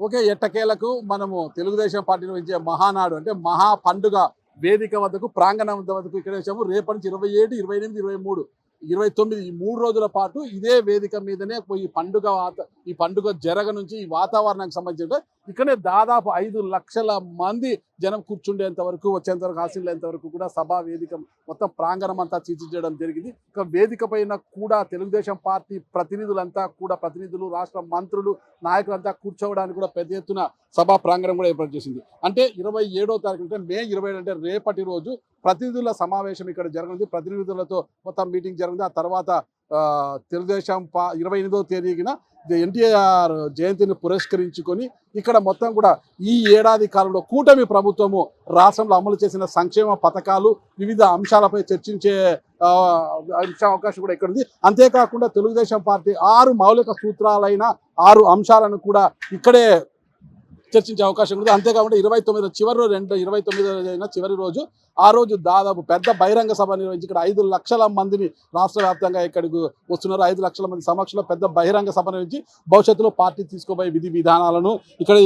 Okay ఎట్టకేలకు మనము Telugu Desam party నిర్వహించే మహానాడు అంటే మహా పండుగ వేదిక వద్దకు ప్రాంగణం వద్దకు ఇక్కడ వచ్చాము. రేపటి నుంచి ఇరవై ఏడు ఇరవై ఎనిమిది ఇరవై మూడు ఇరవై తొమ్మిది ఈ మూడు రోజుల పాటు ఇదే వేదిక మీదనే ఈ పండుగ వాత ఈ పండుగ జరగ నుంచి ఈ వాతావరణానికి సంబంధించిన ఇక్కడే దాదాపు ఐదు లక్షల మంది జనం కూర్చుండేంత వరకు వచ్చేంత వరకు హాసిల్లేంత వరకు కూడా సభా వేదిక మొత్తం ప్రాంగణం అంతా తీర్చిదిద్దడం జరిగింది. ఇక వేదిక పైన కూడా తెలుగుదేశం పార్టీ ప్రతినిధులంతా కూడా ప్రతినిధులు రాష్ట్ర మంత్రులు నాయకులంతా కూర్చోవడానికి కూడా పెద్ద ఎత్తున సభా ప్రాంగణం కూడా ఏర్పాటు చేసింది. అంటే ఇరవై ఏడో తారీఖు అంటే మే ఇరవై అంటే రేపటి రోజు ప్రతినిధుల సమావేశం ఇక్కడ జరగనుంది. ప్రతినిధులతో మొత్తం మీటింగ్ జరిగింది ఆ తర్వాత తెలుగుదేశం పా ఇరవై ఎనిమిదో తేదీన ఎన్టీఆర్ జయంతిని పురస్కరించుకొని ఇక్కడ మొత్తం కూడా ఈ ఏడాది కాలంలో కూటమి ప్రభుత్వము రాష్ట్రంలో అమలు చేసిన సంక్షేమ పథకాలు వివిధ అంశాలపై చర్చించే ఆ, అవకాశం కూడా ఇక్కడ ఉంది అంతేకాకుండా తెలుగుదేశం పార్టీ ఆరు మౌలిక సూత్రాలైన ఆరు అంశాలను కూడా ఇక్కడే చర్చించే అవకాశం ఉంది. అంతేకాకుండా ఇరవై తొమ్మిది చివరి రెండు ఇరవై తొమ్మిది అయిన చివరి రోజు ఆ రోజు దాదాపు పెద్ద బహిరంగ సభ నిర్వహించి ఇక్కడ ఐదు లక్షల మందిని రాష్ట్ర వ్యాప్తంగా ఇక్కడికి వస్తున్నారు. ఐదు లక్షల మంది సమక్షంలో పెద్ద బహిరంగ సభ నిర్వహించి భవిష్యత్తులో పార్టీ తీసుకోబోయే విధి విధానాలను ఇక్కడ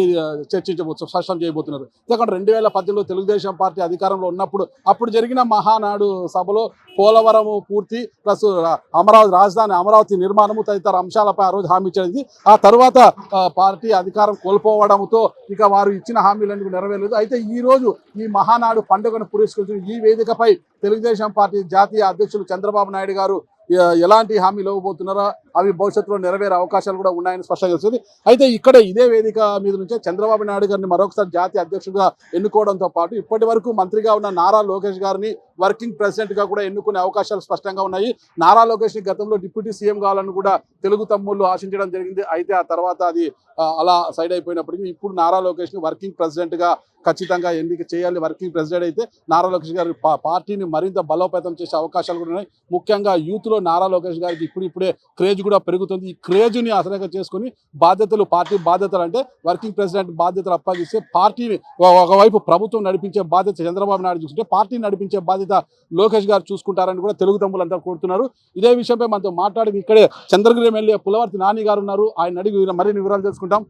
చర్చించబోతు స్పష్టం చేయబోతున్నారు. ఎందుకంటే రెండు వేల పద్దెనిమిదిలో తెలుగుదేశం పార్టీ అధికారంలో ఉన్నప్పుడు అప్పుడు జరిగిన మహానాడు సభలో పోలవరము పూర్తి ప్లస్ అమరావతి రాజధాని అమరావతి నిర్మాణము తదితర అంశాలపై ఆ రోజు హామీ ఇచ్చేది ఆ తర్వాత పార్టీ అధికారం కోల్పోవడంతో ఇక వారు ఇచ్చిన హామీలను నెరవేరలేదు. అయితే ఈ రోజు ఈ మహానాడు పండుగను పురస్కరించిన ఈ వేదికపై తెలుగుదేశం పార్టీ జాతీయ అధ్యక్షులు చంద్రబాబు నాయుడు గారు ఎలాంటి హామీలు ఇవ్వబోతున్నారో అవి భవిష్యత్తులో నెరవేరే అవకాశాలు కూడా ఉన్నాయని స్పష్టంగా తెలుస్తుంది. అయితే ఇక్కడ ఇదే వేదిక మీద నుంచే చంద్రబాబు నాయుడు గారిని మరొకసారి జాతీయ అధ్యక్షుడిగా ఎన్నుకోవడంతో పాటు ఇప్పటి వరకు మంత్రిగా ఉన్న నారా లోకేష్ గారిని వర్కింగ్ ప్రెసిడెంట్గా కూడా ఎన్నుకునే అవకాశాలు స్పష్టంగా ఉన్నాయి. నారా లోకేష్ గతంలో డిప్యూటీ సీఎం కావాలని కూడా తెలుగు తమ్ముళ్ళు ఆశించడం జరిగింది. అయితే ఆ తర్వాత అది అలా సైడ్ అయిపోయినప్పటికీ ఇప్పుడు నారా లోకేష్ని వర్కింగ్ ప్రెసిడెంట్గా ఖచ్చితంగా ఎన్నిక చేయాలి. వర్కింగ్ ప్రెసిడెంట్ అయితే నారా లోకేష్ గారి పార్టీని మరింత బలోపేతం చేసే అవకాశాలు కూడా ఉన్నాయి. ముఖ్యంగా యూత్ లో నారా లోకేష్ గారికి ఇప్పుడు ఇప్పుడే క్రేజ్ కూడా పెరుగుతుంది. ఈ క్రేజ్ని చేసుకుని బాధ్యతలు పార్టీ బాధ్యతలు అంటే వర్కింగ్ ప్రెసిడెంట్ బాధ్యతలు అప్పగిస్తే పార్టీని ఒక- ఒకవైపు ప్రభుత్వం నడిపించే బాధ్యత చంద్రబాబు నాయుడు చూసుకుంటే పార్టీని నడిపించే బాధ్యత లోకేష్ గారు చూసుకుంటారని కూడా తెలుగు తమ్ములంతా కోరుతున్నారు. ఇదే విషయంపై మనతో మాట్లాడి ఇక్కడే చంద్రగిరి ఎమ్మెల్యే పులవర్తి నాని గారు ఉన్నారు. ఆయన అడిగి మరిన్ని వివరాలు తెలుసుకుంటాం.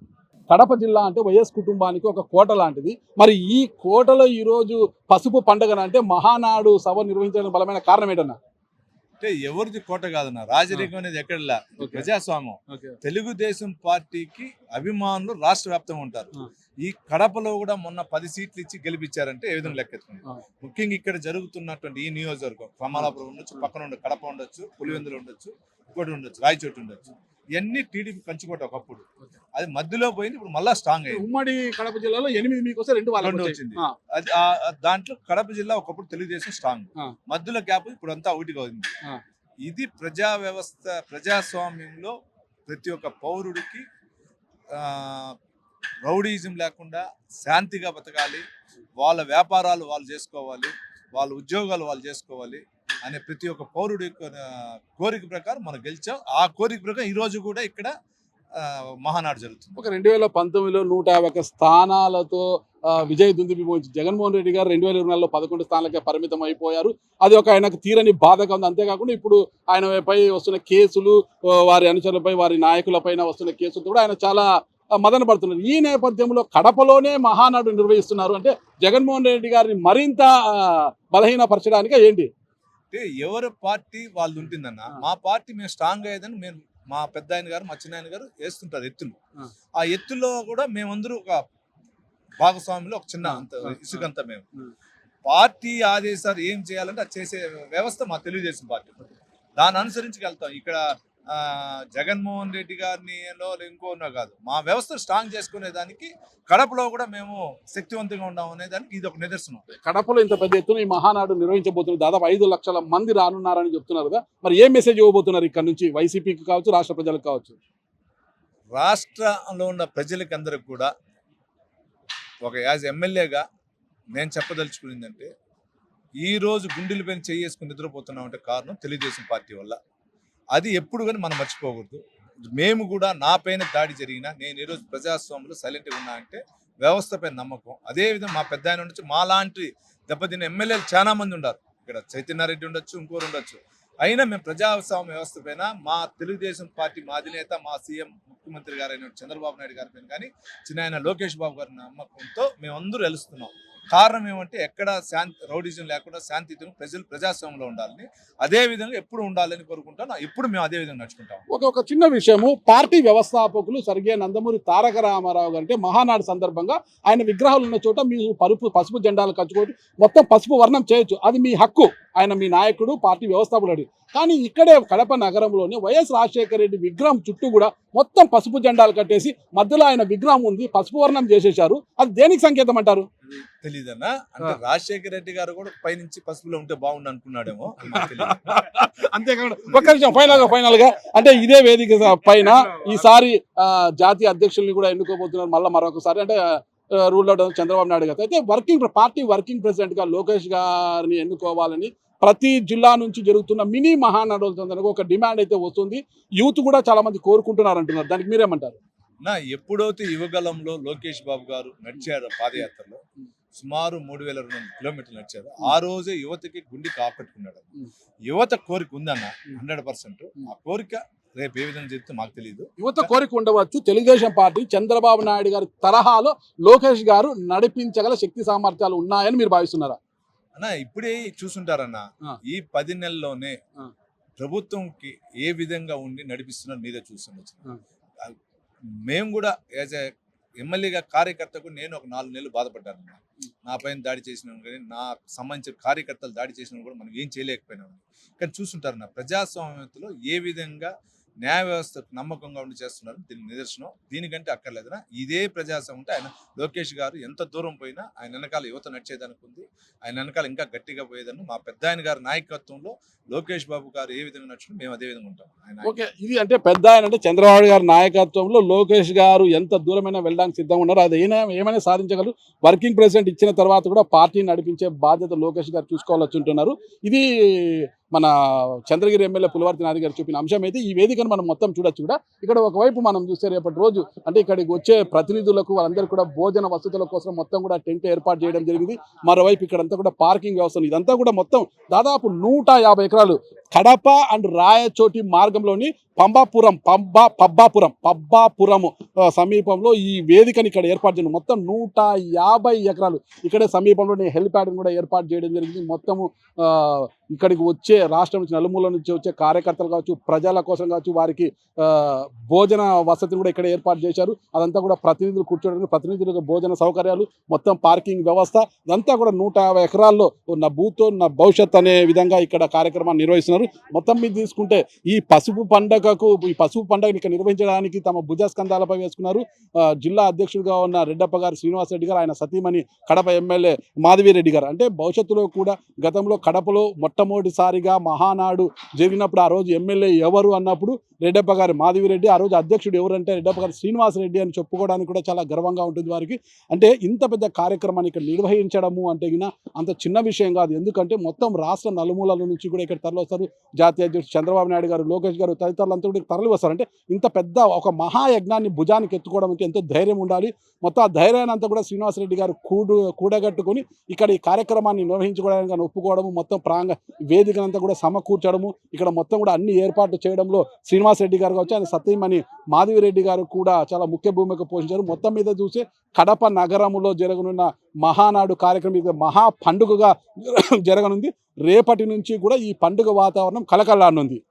కడప జిల్లా అంటే వైఎస్ కుటుంబానికి ఒక కోట లాంటిది. మరి ఈ కోటలో ఈ రోజు పసుపు పండుగన అంటే మహానాడు సభ నిర్వహించడానికి బలమైన కారణం ఏంటన్నా? అంటే ఎవరిది కోట కాదన్న. రాజరికం అనేది ఎక్కడలా. ప్రజాస్వామ్యం. తెలుగుదేశం పార్టీకి అభిమానులు రాష్ట్ర వ్యాప్తంగా ఉంటారు. ఈ కడపలో కూడా మొన్న పది సీట్లు ఇచ్చి గెలిపించారంటే ఏ విధంగా ఆ. ముఖ్యంగా ఇక్కడ జరుగుతున్నటువంటి ఈ నియోజకవర్గం. కమలాపురం ఉండొచ్చు పక్కన ఉండ కడప ఉండొచ్చు పులివెందులు ఉండొచ్చు ఇంకోటి ఉండొచ్చు రాయచోటు ఉండొచ్చు. ఇవన్నీ టీడీపీ కంచుకోట ఒకప్పుడు. అది మధ్యలో పోయింది ఇప్పుడు మళ్ళా స్ట్రాంగ్ అయింది ఉమ్మడి కడప జిల్లాలో ఎనిమిది మీకు రెండు రెండు. వచ్చింది. అది దాంట్లో కడప జిల్లా ఒకప్పుడు తెలుగుదేశం స్ట్రాంగ్. మధ్యలో గ్యాప్ ఇప్పుడు అంతా ఒకటిగా ఉంది. ఇది ప్రజా వ్యవస్థ ప్రజాస్వామ్యంలో ప్రతి ఒక్క పౌరుడికి ఆ, రౌడీజం లేకుండా శాంతిగా బతకాలి వాళ్ళ వ్యాపారాలు వాళ్ళు చేసుకోవాలి వాళ్ళ ఉద్యోగాలు వాళ్ళు చేసుకోవాలి అనే ప్రతి ఒక్క పౌరుడి యొక్క, కోరిక ప్రకారం మనం గెలిచాం. ఆ కోరిక ప్రకారం ఈ రోజు కూడా ఇక్కడ మహానాడు జరుగుతుంది. ఒక రెండు వేల పంతొమ్మిదిలో నూట యాభై ఒక్క స్థానాలతో విజయ విజయ్ దుందుబి మోహించి జగన్మోహన్ రెడ్డి గారు రెండు వేల ఇరవై నాలుగులో పదకొండు స్థానాలకే పరిమితం అయిపోయారు అది ఒక ఆయనకు తీరని బాధగా ఉంది. అంతేకాకుండా ఇప్పుడు ఆయనపై వస్తున్న కేసులు వారి అనుచరులపై వారి నాయకులపైన వస్తున్న కేసులతో కూడా ఆయన చాలా మదన పడుతున్నారు. ఈ నేపథ్యంలో కడపలోనే మహానాడు నిర్వహిస్తున్నారు. అంటే జగన్మోహన్ రెడ్డి గారిని మరింత ఆ, ఏంటి? అంటే ఎవరి పార్టీ వాళ్ళు ఉంటుందన్న. మా పార్టీ మేము స్ట్రాంగ్ అయ్యేదని మేము మా పెద్ద ఆయన గారు మా చిన్న ఆయన గారు వేస్తుంటారు ఎత్తులు ఆ. ఆ ఎత్తులో కూడా మేమందరూ ఒక భాగస్వామిలో ఒక చిన్న అంత ఇసుకంత మేము ఆ. పార్టీ ఆదేశాలు ఏం చేయాలంటే అది చేసే వ్యవస్థ మా తెలుగుదేశం పార్టీ దాన్ని అనుసరించి వెళ్తాం ఇక్కడ జగన్మోహన్ రెడ్డి గారిని ఇంకోనో కాదు. మా వ్యవస్థ స్ట్రాంగ్ చేసుకునే దానికి కడపలో కూడా మేము శక్తివంతంగా ఉన్నాం అనే దానికి ఇది ఒక నిదర్శనం. కడపలో ఇంత పెద్ద ఎత్తున ఈ మహానాడు నిర్వహించబోతున్నారు దాదాపు ఐదు లక్షల మంది రానున్నారని చెప్తున్నారు కదా. మరి ఏం మెసేజ్ ఇవ్వబోతున్నారు ఇక్కడ నుంచి? వైసీపీకి కావచ్చు రాష్ట్ర ప్రజలకు కావచ్చు? రాష్ట్రంలో ఉన్న ప్రజలకి అందరికి కూడా ఒక యాజ్ ఎమ్మెల్యేగా నేను చెప్పదలుచుకునేదంటే ఈ రోజు గుండెల పైన చేసుకుని నిద్రపోతున్నాం అంటే కారణం తెలుగుదేశం పార్టీ వల్ల. అది ఎప్పుడు కానీ మనం మర్చిపోకూడదు. మేము కూడా నా పైన దాడి జరిగినా నేను ఈరోజు ప్రజాస్వామ్యంలో సైలెంట్గా ఉన్నా అంటే వ్యవస్థపై నమ్మకం. అదేవిధంగా మా పెద్ద ఆయన ఉండొచ్చు మాలాంటి దెబ్బతిన్న ఎమ్మెల్యేలు చాలా మంది ఉన్నారు ఇక్కడ చైతన్యారెడ్డి ఉండొచ్చు ఇంకోరు ఉండొచ్చు. అయినా మేము ప్రజాస్వామ్య వ్యవస్థ పైన మా తెలుగుదేశం పార్టీ మా అధినేత మా సీఎం ముఖ్యమంత్రి గారైన చంద్రబాబు నాయుడు గారి పైన కానీ చిన్న ఆయన లోకేష్ బాబు గారి నమ్మకంతో మేమందరూ వెలుస్తున్నాం కారణం ఏమంటే ఎక్కడ శాంతి రౌడిజం లేకుండా శాంతితో ప్రజలు ప్రజాస్వామ్యంలో ఉండాలని అదే విధంగా ఎప్పుడు ఉండాలని కోరుకుంటాను ఎప్పుడు మేము అదే విధంగా నడుచుకుంటాం. ఒక ఒక చిన్న విషయము పార్టీ వ్యవస్థాపకులు సరిగే నందమూరి తారక రామారావు గారు అంటే మహానాడు సందర్భంగా ఆయన విగ్రహాలు ఉన్న చోట మీరు పరుపు పసుపు జెండాలు కచ్చుకోవచ్చు మొత్తం పసుపు వర్ణం చేయొచ్చు. అది మీ హక్కు. ఆయన మీ నాయకుడు పార్టీ వ్యవస్థాపకుడు కానీ ఇక్కడే కడప నగరంలోనే వైఎస్ రాజశేఖర రెడ్డి విగ్రహం చుట్టూ కూడా మొత్తం పసుపు జెండాలు కట్టేసి మధ్యలో ఆయన విగ్రహం ఉంది పసుపు వర్ణం చేసేశారు. అది దేనికి సంకేతం అంటారు? తెలీదన్నా? అంటే రాజశేఖర రెడ్డి గారు కూడా పైనుంచి పసుపులో ఉంటే బాగుండు అనుకున్నాడేమో. అంతేకాకుండా ఒక్క నిమిషం ఫైనల్గా ఫైనల్గా. అంటే ఇదే వేదిక పైన ఈసారి ఆ, జాతీయ అధ్యక్షుల్ని కూడా ఎన్నుకోబోతున్నారు. మళ్ళీ మరొకసారి అంటే రూల్ అవుట్ చంద్రబాబు నాయుడు గారు. అయితే వర్కింగ్ పార్టీ వర్కింగ్ ప్రెసిడెంట్గా లోకేష్ గారిని ఎన్నుకోవాలని ప్రతి జిల్లా నుంచి జరుగుతున్న మినీ మహానాడుల సందర్భంగా ఒక డిమాండ్ అయితే వస్తుంది. యూత్ కూడా చాలా మంది కోరుకుంటున్నారు అంటున్నారు దానికి మీరేమంటారు? నా ఎప్పుడైతే యువగలంలో లోకేష్ బాబు గారు నడిచారు పాదయాత్రలో. సుమారు మూడు వేల రెండు వందల కిలోమీటర్లు నడిచారు. ఆ రోజే యువతకి గుండె కాపెట్టుకున్నాడు. యువత కోరిక ఉందన్న. Hundred percent. ఆ కోరిక రేపు ఏ విధంగా చెప్తే మాకు తెలియదు యువత కోరిక ఉండవచ్చు. తెలుగుదేశం పార్టీ చంద్రబాబు నాయుడు గారి తరహాలో లోకేష్ గారు నడిపించగల శక్తి సామర్థ్యాలు ఉన్నాయని మీరు భావిస్తున్నారా? అన్న ఇప్పుడే చూసుంటారన్న. ఈ పది నెలల్లోనే. ప్రభుత్వంకి ఏ విధంగా ఉండి నడిపిస్తున్నారు మీరే చూస్తుండొచ్చు. మేము కూడా యాజ్ ఎ ఎమ్మెల్యేగా కార్యకర్తకు నేను ఒక నాలుగు నెలలు బాధపడ్డాను. నా పైన దాడి చేసిన కానీ నా సంబంధించిన కార్యకర్తలు దాడి చేసిన కూడా మనం ఏం చేయలేకపోయినాం. కానీ చూస్తుంటారు నా ప్రజాస్వామ్యంలో ఏ విధంగా న్యాయ వ్యవస్థకు నమ్మకంగా ఉండి చేస్తున్నారు దీని నిదర్శనం. దీనికంటే అక్కర్లేదనా ఇదే ప్రజాస్వామ్యం ఉంటే ఆయన లోకేష్ గారు ఎంత దూరం పోయినా ఆయన వెనకాల యువత నడిచేదానికి ఉంది. ఆయన వెనకాల ఇంకా గట్టిగా పోయేదని మా పెద్ద ఆయన గారి నాయకత్వంలో లోకేష్ బాబు గారు ఏ విధంగా నడుచుకుంటే మేము అదే విధంగా ఉంటాం. ఆయన ఓకే ఇది అంటే పెద్ద ఆయన అంటే చంద్రబాబు గారి నాయకత్వంలో లోకేష్ గారు ఎంత దూరమైనా వెళ్ళడానికి సిద్ధంగా ఉన్నారు అది ఏమైనా ఏమైనా సాధించగలరు? వర్కింగ్ ప్రెసిడెంట్ ఇచ్చిన తర్వాత కూడా పార్టీని నడిపించే బాధ్యత లోకేష్ గారు చూసుకోవాల్సి ఉంటున్నారు. ఇది మన చంద్రగిరి ఎమ్మెల్యే పులివర్తి నాది గారు చూపిన అంశం అయితే ఈ వేదికను మనం మొత్తం చూడొచ్చు కూడా. ఇక్కడ ఒకవైపు మనం చూస్తే రేపటి రోజు అంటే ఇక్కడికి వచ్చే ప్రతినిధులకు వాళ్ళందరూ కూడా భోజన వసతుల కోసం మొత్తం కూడా టెంట్ ఏర్పాటు చేయడం జరిగింది. మరోవైపు ఇక్కడంతా కూడా పార్కింగ్ వ్యవస్థ ఇదంతా కూడా మొత్తం దాదాపు నూట యాభై ఎకరాలు కడప అండ్ రాయచోటి మార్గంలోని పంబాపురం పంబా పబ్బాపురం పబ్బాపురం సమీపంలో ఈ వేదికని ఇక్కడ ఏర్పాటు చేయడం. మొత్తం నూట యాభై ఎకరాలు ఇక్కడే సమీపంలోనే హెలిప్యాడ్ని కూడా ఏర్పాటు చేయడం జరిగింది. మొత్తము ఆ, ఇక్కడికి వచ్చే రాష్ట్రం నుంచి నలుమూల నుంచి వచ్చే కార్యకర్తలు కావచ్చు ప్రజల కోసం కావచ్చు వారికి ఆ, భోజన వసతిని కూడా ఇక్కడ ఏర్పాటు చేశారు. అదంతా కూడా ప్రతినిధులు కూర్చోడానికి ప్రతినిధులకు భోజన సౌకర్యాలు మొత్తం పార్కింగ్ వ్యవస్థ ఇదంతా కూడా నూట యాభై ఎకరాల్లో నా భూతో నా భవిష్యత్ అనే విధంగా ఇక్కడ కార్యక్రమాన్ని నిర్వహిస్తున్నారు. మొత్తం మీద తీసుకుంటే ఈ పసుపు పండగకు ఈ పసుపు పండుగని ఇక్కడ నిర్వహించడానికి తమ భుజస్కంధాలపై వేసుకున్నారు. జిల్లా అధ్యక్షుడిగా ఉన్న రెడ్డప్ప గారు శ్రీనివాస్ రెడ్డి గారు ఆయన సతీమణి కడప ఎమ్మెల్యే మాధవిరెడ్డి గారు. అంటే భవిష్యత్తులో కూడా గతంలో కడపలో మొట్టమొదటిసారిగా మహానాడు జరిగినప్పుడు ఆ రోజు ఎమ్మెల్యే ఎవరు అన్నప్పుడు రెడ్డప్ప గారు మాధవిరెడ్డి ఆ రోజు అధ్యక్షుడు ఎవరంటే రెడ్డప్ప గారు శ్రీనివాస్ రెడ్డి అని చెప్పుకోవడానికి కూడా చాలా గర్వంగా ఉంటుంది వారికి. అంటే ఇంత పెద్ద కార్యక్రమాన్ని ఇక్కడ నిర్వహించడము అంటే అంత చిన్న విషయం కాదు. ఎందుకంటే మొత్తం రాష్ట్ర నలుమూలల నుంచి కూడా ఇక్కడ తరలివస్తారు. జాతీయ అధ్యక్షుడు చంద్రబాబు నాయుడు గారు లోకేష్ గారు తదితరులంతా కూడా తరలి వస్తారంటే ఇంత పెద్ద ఒక మహాయజ్ఞాన్ని భుజానికి ఎత్తుకోవడానికి ఎంతో ధైర్యం ఉండాలి. మొత్తం ఆ ధైర్యాన్ని అంతా కూడా శ్రీనివాసరెడ్డి గారు కూడు కూడగట్టుకొని ఇక్కడ ఈ కార్యక్రమాన్ని నిర్వహించుకోవడానికి ఆయన ఒప్పుకోవడము మొత్తం ప్రాంగ వేదికనంతా కూడా సమకూర్చడము ఇక్కడ మొత్తం కూడా అన్ని ఏర్పాట్లు చేయడంలో శ్రీనివాసరెడ్డి గారు కావచ్చు ఆయన సతీమణి మాధవిరెడ్డి గారు కూడా చాలా ముఖ్య భూమిక పోషించారు. మొత్తం మీద చూస్తే కడప నగరములో జరగనున్న మహానాడు కార్యక్రమం ఇది మహా పండుగగా జరగనుంది. రేపటి నుంచి కూడా ఈ పండుగ వాతావరణం కలకలానుంది